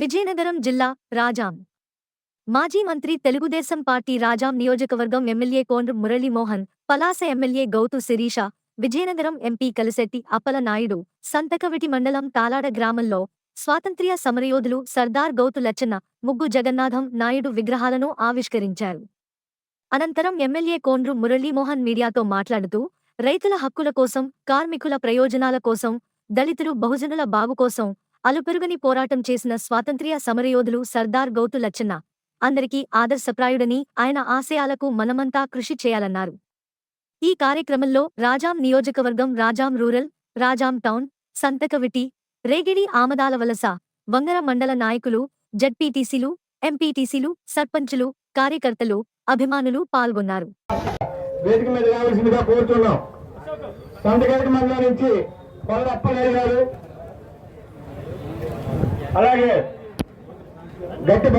విజయనగరం జిల్లా రాజాం. మాజీ మంత్రి తెలుగుదేశం పార్టీ రాజాం నియోజకవర్గం MLA Kondru Muralimohan Palasa MLA Gouthu Sirisha Vizianagaram MP Kalisetti Appalanaidu Santhakaviti మండలం తాలాడ గ్రామంలో స్వాతంత్ర్య సమరయోధులు సర్దార్ గౌతు లచ్చన్న ముగ్గు జగన్నాథం నాయుడు విగ్రహాలను ఆవిష్కరించారు. అనంతరం ఎమ్మెల్యే కోండ్రు మురళీమోహన్ మీడియాతో మాట్లాడుతూ రైతుల హక్కుల కోసం కార్మికుల ప్రయోజనాల కోసం దళితులు బహుజనుల బాగు కోసం అలుపెరుగని పోరాటం చేసిన స్వాతంత్ర్య సమరయోధులు సర్దార్ గౌతు లచ్చన్న. అందరికీ ఆదర్శప్రాయుడని ఆయన ఆశయాలకు మనమంతా కృషి చేయాలన్నారు. ఈ కార్యక్రమంలో రాజాం నియోజకవర్గం Rajam rural Rajam town Santhakaviti Regidi Amadalavalasa Vangara మండల నాయకులు జడ్పీటీసీలు ఎంపీటీసీలు సర్పంచులు కార్యకర్తలు అభిమానులు పాల్గొన్నారు. వేదిక మీద రావాల్సిందిగా కోరుతున్నాం. సంతకాటి మండలం నుంచి గారు అలాగే గట్టి